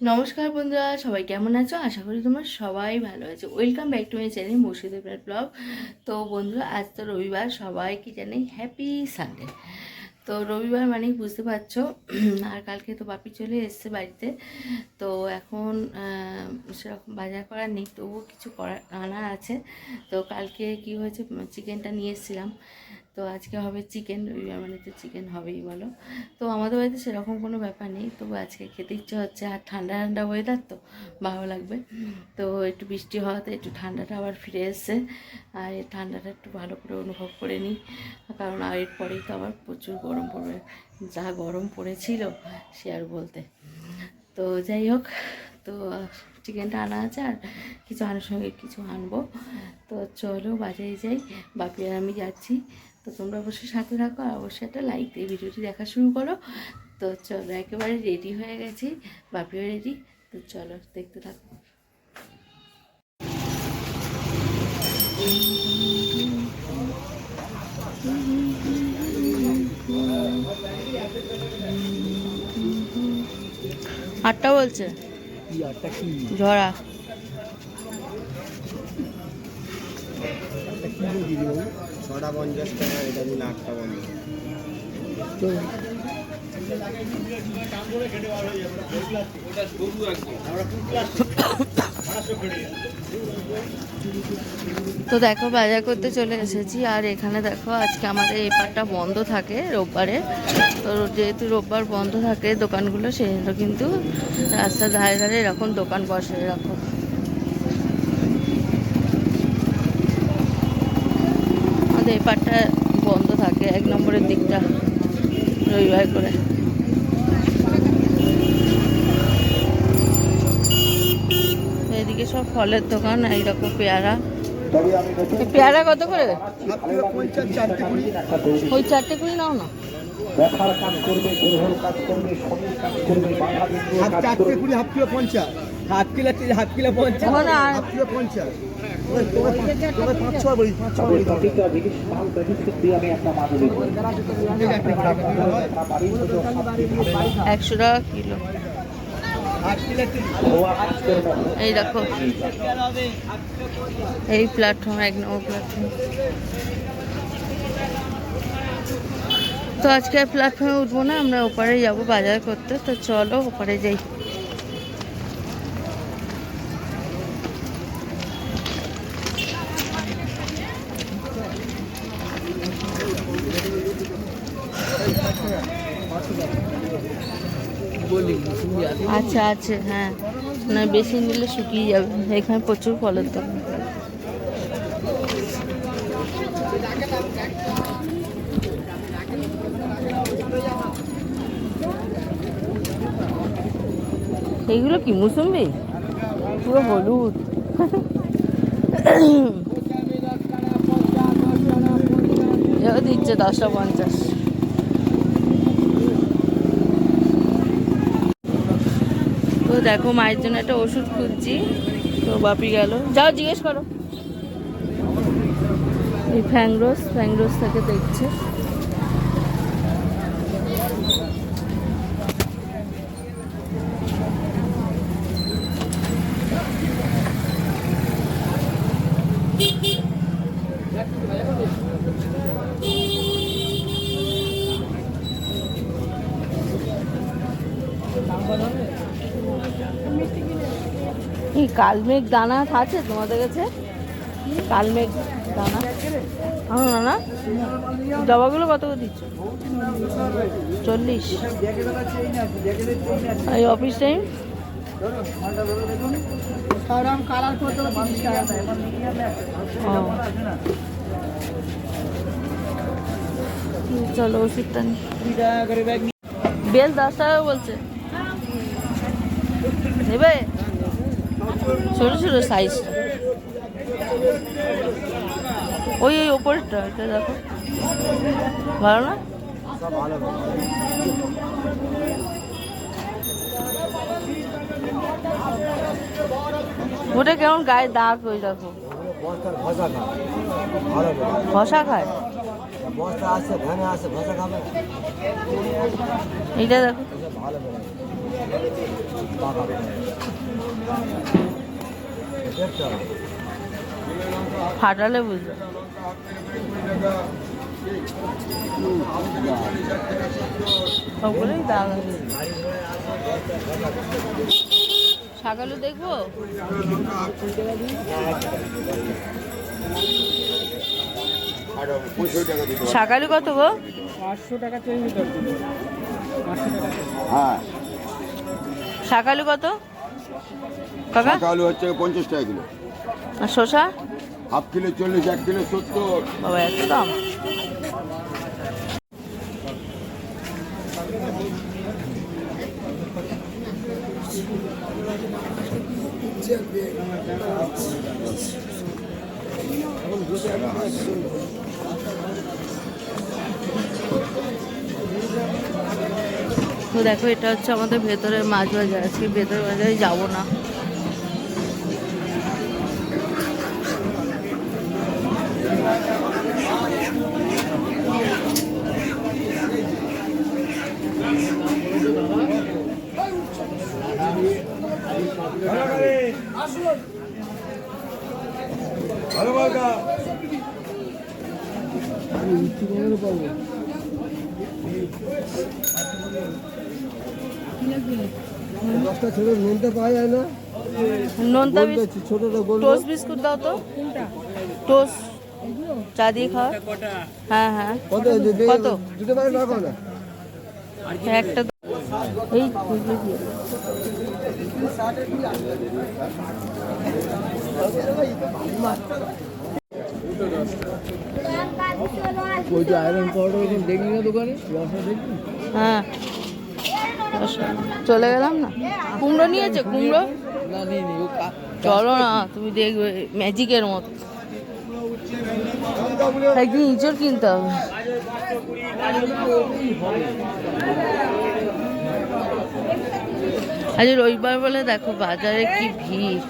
নমস্কার বন্ধুরা, সবাই কেমন আছো? আশা করি তোমরা সবাই ভালো আছো। Welcome back to my channel Murshidabad blog তো বন্ধুরা, আজ তো রবিবার সবাইকে জানাই হ্যাপি সানডে তো রবিবার মানেই বুঝতে পারছ, আর কালকে তো বাপি চলে এসছে বাড়িতে। তো এখন সেরকম বাজার করার নেই, তবুও কিছু করার আনা আছে। তো কালকে কি হয়েছে? চিকেনটা নিয়ে এসেছিলাম। তো আজকে হবে চিকেন রবিবার মানে তো চিকেন হবেই বলো। তো আমাদের বাড়িতে সেরকম কোনো ব্যাপার নেই, তবু আজকে খেতে ইচ্ছে হচ্ছে, আর ঠান্ডা ঠান্ডা ওয়েদার তো, ভালো লাগবে। তো একটু বৃষ্টি হওয়াতে একটু ঠান্ডাটা আবার ফিরে এসছে, আর এই ঠান্ডাটা একটু ভালো করে অনুভব করে নিই। কারণ আর এরপরেই তো আবার প্রচুর গরম পড়বে, যা গরম পড়েছিল সে আর বলতে। তো যাই হোক, তো চিকেনটা আনা আছে, আর কিছু আনুষঙ্গিক কিছু আনব। তো চলো বাজারে যাই, বাপি আর আমি যাচ্ছি। তো তোমরা অবশ্যই সাথে থাকো আর অবশ্যই একটা লাইক দিয়ে ভিডিওটি দেখা শুরু করো। তো চলো, একেবারে রেডি হয়ে গেছি। বাপিও রেডি তো চলো দেখতে থাকো। আটটা বলছে? ঝরা। ছটা পঞ্চাশ টাকা, এটা দিলে আটটা বন্ধ তো দেখো, বাজার করতে চলে এসেছি। আর এখানে দেখো, আজকে আমাদের এই পাটটা বন্ধ থাকে রোববারে। তো যেহেতু রোববার বন্ধ থাকে দোকানগুলো জন্য কিন্তু রাস্তার ধারে ধারে এরকম দোকান বসে এরকম আমাদের এই পাটটা বন্ধ থাকে এক নম্বরের দিকটা রবিবার করে। এদিকে সব ফলের দোকান এইরকম পেয়ারা। পেয়ারা কত করে? কুড়ি ওই চারটে করে নাও না। হাফ চারটে কুড়ি হাফ কিলো পঞ্চাশ। হাফ কিলো হাফ কিলো পঞ্চাশ হাফ কিলো পঞ্চাশ। একশো টাকা কিলো। এই দেখো। এই প্ল্যাটফর্ম এক নম্বর প্ল্যাটফর্ম তো আজকে প্ল্যাটফর্মে উঠবো না, আমরা ওপারে যাব বাজার করতে। তো চলো, ওপারে যাই। আচ্ছা আছে হ্যাঁ। না, বেশি নিলে শুকিয়ে যাবে। এখানে প্রচুর ফলের দোকান। এইগুলো কি, মুসম্বি? পুরো হলুদ। দিচ্ছে দশটা পঞ্চাশ। তো দেখো, মায়ের জন্য একটা ওষুধ খুঁজছি। তো বাপি গেল। যাও, জিজ্ঞেস করো। এই ফ্যাংরোস ফ্যাংরোস থেকে দেখছে। কালমেঘ দানা আছে তোমাদের কাছে? কালমেঘ দানা। আমার না না জবাগুলো কত করে দিচ্ছ? চল্লিশ। এই অফিস টাইম? চলো, ওষুধটা বেল দশ টাকা বলছে। নেবে? ছোটো ছোটো সাইজটা ওই ওই ওপরেরটা, এটা দেখো। ভালো না? ওটা কেমন গায়ে দাগ ওই দেখো? ভসা খায়? এইটা দেখো। ফাটালে বুঝবে সবগুলোই দাগ আছে। দেখব? শাকালু কত গো? পাঁচশো টাকা হ্যাঁ। শাকালু কত? কাকা আলু হচ্ছে পঞ্চাশ টাকা কিলো। আর শসা? হাফ কিলো চল্লিশ এক কিলো সত্তর। বাবা এত দাম। তো দেখো এটা হচ্ছে আমাদের ভেতরের মাছ বাজার আজকে ভেতরের বাজারে যাব না। দশটা ছোট নুনটা পাওয়া যায় না? নোনতা ছোটটা বলব। টোস্ট বিস্কুট দাও তো। টোস্ট চা দিয়ে খাওয়া। হ্যাঁ হ্যাঁ। কত? কত? দুটো রাখো না একটা দাও। এই? ওই যে আয়রন পাউডার ওখানে দেখলি না দোকানে? রসা দেখলি? হ্যাঁ। চলে গেলাম না? কুমড়ো নিয়েছে কুমড়ো? না চলো না তুমি দেখবে ম্যাজিকের মতো। একদিন ইঁচড় কিনতে হবে? আজ রবিবার বলে দেখো বাজারে কি ভিড়।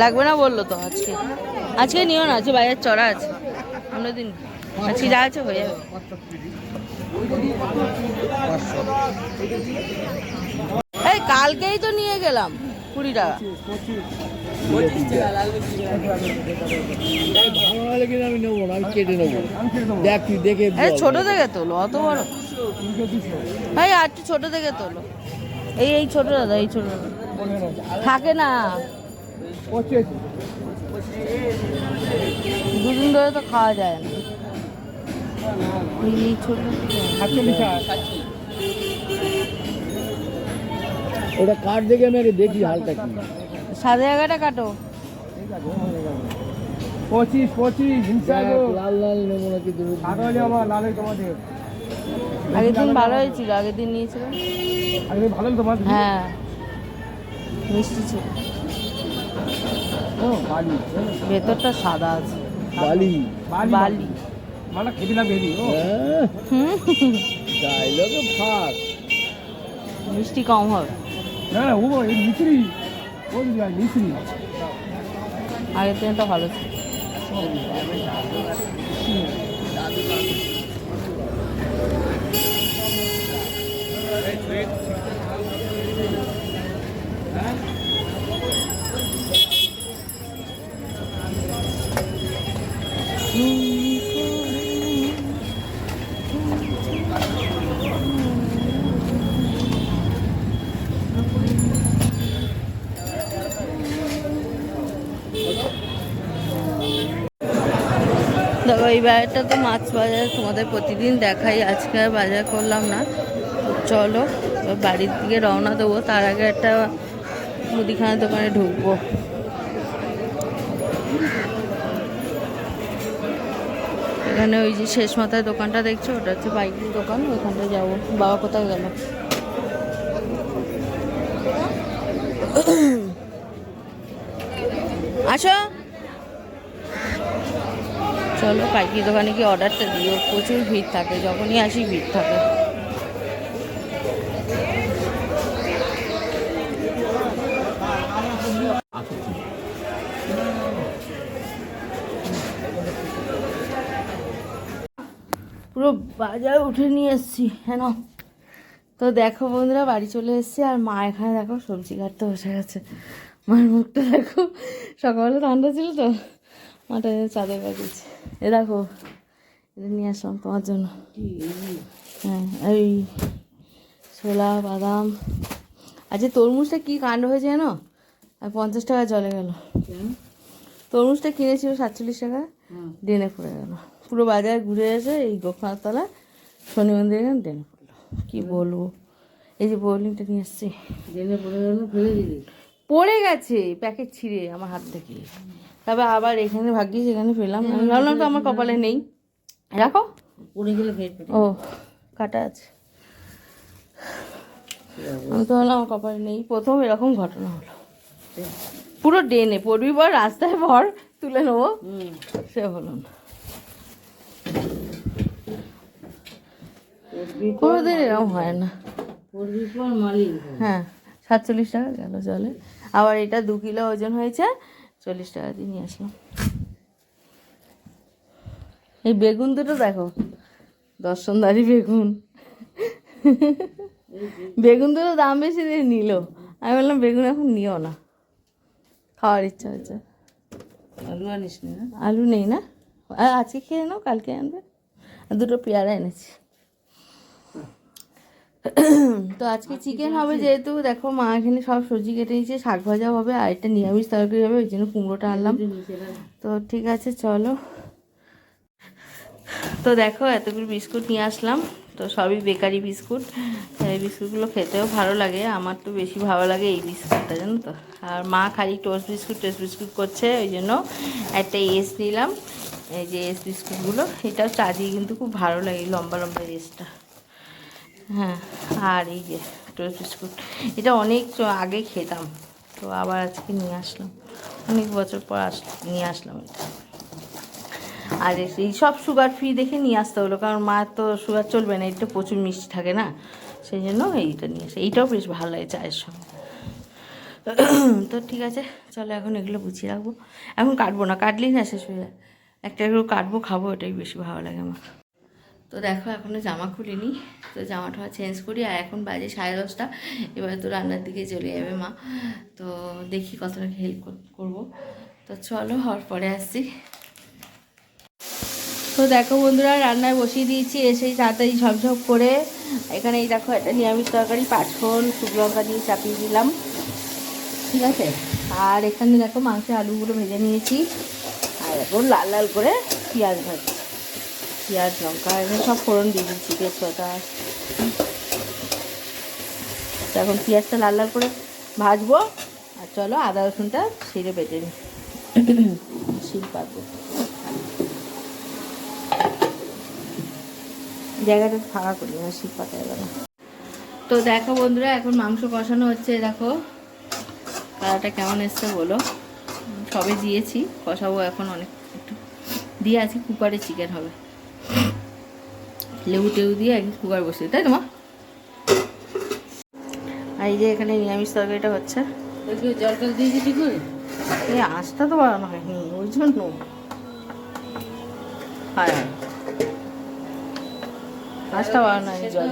লাগবে না বলল তো আজকে। আজকে নিও না, আজকে বাজার চড়া আছে। অন্য দিন। আজকে যা আছে হয়ে যাবে। এই, কালকেই তো নিয়ে গেলাম। কুড়ি টাকা ছোট থেকে তোলো, অত বড়। ভাই, আর ছোট থেকে তোলো। এই এই ছোট দাদা, এই ছোট থাকে না। দুদিন ধরে তো খাওয়া যায় না। এই ছোট ওটা কাঠ দেখে আমি আগে দেখি হালটা কি। সাদা জায়গাটা কাটো। পঁচিশ পঁচিশ লাল লাল নেব না কিন্তু আমার লালের তোমাদের। আগের দিন ভালো হয়েছিল আগের দিন নিয়েছিলাম আগে ভালো তোমার হ্যাঁ মিষ্টি ছিল। বালি। ভেতরটা সাদা আছে। বালি। বালি মানে খেতে লাগবে হুম। ডায়লগে ফাঁক মিষ্টি কম হবে। না না ও এই মিশ্রি ও মিশ্রি আগের দিন তো ভালো ছিল দেখো এই বাজারটা তো মাছ বাজার তোমাদের প্রতিদিন দেখাই, আজকে আর বাজার করলাম না। চলো বাড়ির দিকে রওনা দেবো, তার আগে একটা মুদিখানা দোকানে ঢুকবো। এখানে ওই যে শেষ মাথায় দোকানটা দেখছ, ওটা হচ্ছে বাইকের দোকান ওখানটা যাব। বাবা কোথায় গেল? আসো। চলো পাইকি দোকানে গিয়ে অর্ডারটা দিও, প্রচুর ভিড় থাকে, যখনই আসি ভিড় থাকে। পুরো বাজার উঠে নিয়ে এসছি হ্যাঁ তো দেখো বন্ধুরা, বাড়ি চলে এসছি, আর মা এখানে দেখো সবজি কাটতে বসে গেছে। মায়ের মুখটা দেখো, সকালবেলা ঠান্ডা ছিল তো। মাটা চাদর কাটিয়েছে এ দেখো এটা নিয়ে আসলাম তোমার জন্য। হ্যাঁ এই ছোলা বাদাম। আচ্ছা তরমুজটা কী কাণ্ড হয়েছে জানো? আর পঞ্চাশ টাকা চলে গেল। তরমুজটা কিনেছিল সাতচল্লিশ টাকা ডেনে পড়ে গেল। পুরো বাজার ঘুরে এসে এই গোখানার তলা শনি মন্দিরে ডেনে পড়ল। কি বলব? এই যে বোলিংটা নিয়ে এসছি। জেনে পড়ে গেল ফেলে দিলি? পড়ে গেছে প্যাকেট ছিঁড়ে আমার হাত থেকে। তবে আবার এখানে ভাগ্যিস এখানে পেলাম আমি ভাবলাম তো আমার কপালে নেই। রাখো। গেলে ও কাটা আছে। আমি তো ভাবলাম আমার কপালে নেই। প্রথম এরকম ঘটনা হলো। পুরো ডেনে পড়বি পর রাস্তায় ভর তুলে নেব। সে হলো না। কোনোদিন এরকম হয় না। হ্যাঁ সাতচল্লিশ টাকা গেল চলে আবার এটা দু কিলো ওজন হয়েছে। চল্লিশ টাকা দিয়ে নিয়ে আসলাম। এই বেগুন দুটো দেখো দর্শনদারি বেগুন। বেগুন দুটো দাম বেশি দিয়ে নিল। আমি বললাম বেগুন এখন নিও না খাওয়ার ইচ্ছা হচ্ছে। আলু আনিস নি? না আলু নেই না? আর আজকে খেয়ে নাও কালকে আনবে। আর দুটো পেয়ারা এনেছি। তো আজকে চিকেন হবে যেহেতু দেখো মা এখানে সব সবজি কেটে নিয়েছে শাক ভাজা হবে আর একটা নিরামিষ তরকারি হবে ওই জন্য কুমড়োটা আনলাম। তো ঠিক আছে চলো। তো দেখো এতগুলো বিস্কুট নিয়ে আসলাম। তো সবই বেকারি বিস্কুট। এই বিস্কুটগুলো খেতেও ভালো লাগে আমার তো বেশি ভালো লাগে এই বিস্কুটটা জানো তো। আর মা খালি টোস্ট বিস্কুট টোস্ট বিস্কুট করছে ওই জন্য একটা এস নিলাম। এই যে এস বিস্কুটগুলো এটাও চাজিয়ে কিন্তু খুব ভালো লাগে লম্বা লম্বা এসটা। হ্যাঁ আর এই যে টোস্ট বিস্কুট, এটা অনেক আগে খেতাম, তো আবার আজকে নিয়ে আসলাম। অনেক বছর পর আস নিয়ে আসলাম আর এই সব সুগার ফ্রি দেখে নিয়ে আসতে হলো, কারণ মার তো সুগার চলবে না এটা প্রচুর মিষ্টি থাকে না, সেই জন্য এইটা নিয়ে আসে। এইটাও বেশ ভালো লাগে চায়ের সঙ্গে। তো ঠিক আছে, চলো এখন এগুলো গুছিয়ে রাখব। এখন কাটবো না, কাটলেই না শেষ হয়ে যায়। একটা এগুলো কাটবো, খাব, এটাই বেশি ভালো লাগে আমার। তো দেখো এখনও জামা খুলিনি। তো জামাটা চেঞ্জ করি, আর এখন বাজে সাড়ে দশটা। এবারে তো রান্নার দিকে চলে যাবে মা। তো দেখি কতটা হেল্প করব। তো চলো, হওয়ার পরে আসছি। তো দেখো বন্ধুরা, রান্নায় বসিয়ে দিয়েছি, এসেই তাড়াতাড়ি ঝপঝপ করে। এখানে এই দেখো একটা নিরামিষ তরকারি, পাঁচফোড়ন, শুকনো লঙ্কা দিয়ে চাপিয়ে দিলাম। ঠিক আছে? আর এখানে দেখো মাংসের আলুগুলো ভেজে নিয়েছি। আর এখন লাল লাল করে পেঁয়াজ ভাজি পেঁয়াজ লঙ্কা এখানে সব ফোড়ন দিয়ে দিচ্ছি তেজপাতা তো এখন পেঁয়াজটা লাল লাল করে ভাজবো আর চলো আদা রসুনটা ছিঁড়ে বেটে নিই। শিল পাতবো জায়গাটা ফাঁকা করি না শীত পাতা গেল তো দেখো বন্ধুরা এখন মাংস কষানো হচ্ছে দেখো কালারটা কেমন এসছে বলো সবে দিয়েছি কষাবো এখন অনেক একটু দিয়ে আছি কুকারে চিকেন হবে লেবু টেবু দিয়ে একদিন কুকার বসে তাই তোমার আর এই যে এখানে নিরামিষ তরকারিটা হচ্ছে। জল টল দিয়েছি ঠিক করে? এই আঁচটা তো বাড়ানো হয়নি ওই জন্য। হ্যাঁ আঁচটা বাড়ানো হয়নি জল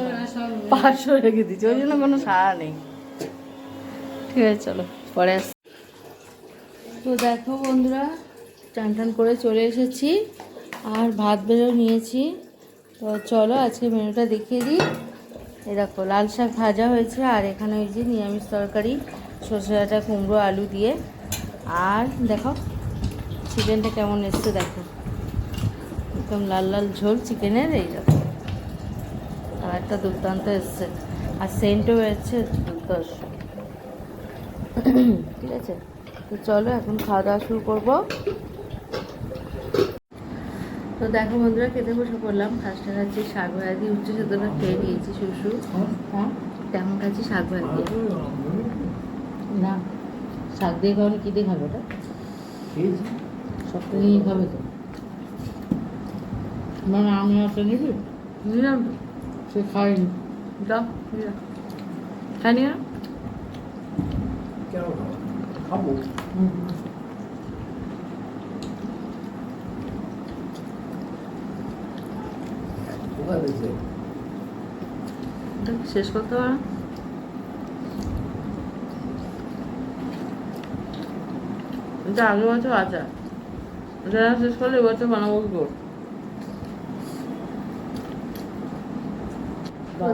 পাঁচশো রেখে দিচ্ছি ওই জন্য কোনো নেই। ঠিক আছে চলো পরে আস তো দেখো বন্ধুরা চান টান করে চলে এসেছি আর ভাত বেরো নিয়েছি। তো চলো আজকে মেনুটা দেখিয়ে দিই। দেখো, লাল শাক ভাজা হয়েছে, আর এখানে ওই যে নিরামিষ তরকারি, সর্ষে ডাঁটা কুমড়ো, আলু দিয়ে। আর দেখো, চিকেনটা কেমন এসছে দেখো। একদম লাল লাল ঝোল চিকেনের, এই দেখো। আর একটা দুর্দান্ত এসছে। আর সেন্টও এসছে দুর্দর্শ ঠিক আছে? তো চলো, এখন খাওয়া দাওয়া শুরু করব। তো দেখো বন্ধুরা খেতে বসে পড়লাম। ফার্স্টে খাচ্ছি শাক ভাজি উচ্চ সেদ্ধটা খেয়ে নিয়েছি শুশু। হ্যাঁ তেমন খাচ্ছি শাক ভাজি না শাক দিয়ে খাওয়ালে কী দিয়ে খাবে ওটা? সবটা নিয়ে খাবে তো। মানে আমি একটা নিবি? নিলাম সে খাইনি যাও নিলাম। খাই নিলাম শেষ করতে পারো এটা আগের বছর আচার এটা শেষ করলে এবছর বানাবো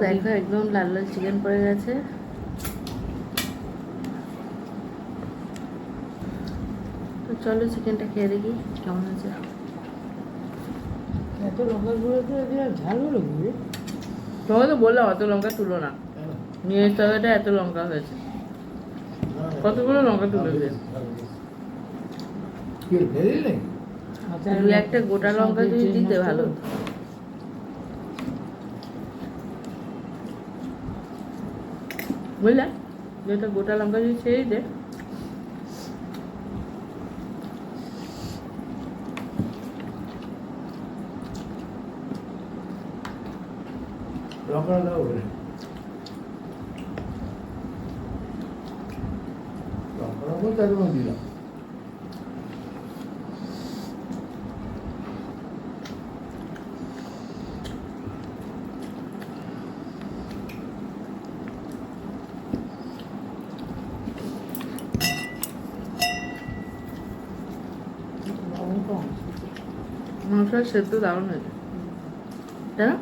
দেখো একদম লাল লাল চিকেন পড়ে গেছে। তো চলো চিকেনটা খেয়ে দেখি কেমন আছে এত লঙ্কা গুঁড়ো দিয়ে ঝাল হলো গুঁড়ো তোমাকে তো বললাম অত লঙ্কা তুলো না। নিয়ে তরকারিটা এত লঙ্কা হয়েছে। কতগুলো লঙ্কা তুলে দিয়ে একটা গোটা লঙ্কা যদি দিতে ভালো। বুঝলে? যেটা গোটা লঙ্কা যদি ছেড়ে দে। লঙ্কা দাও বলে লঙ্কা লঙ্কা তার মধ্যে দিলাম মাংসটা সেদ্ধ দারুণ হয়েছে তাই না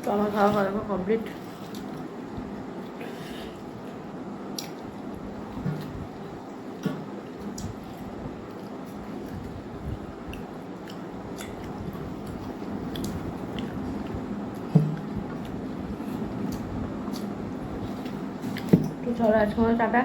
তো আমার খাওয়া খাওয়া কমপ্লিট তো চলো আজকে আমার টাটা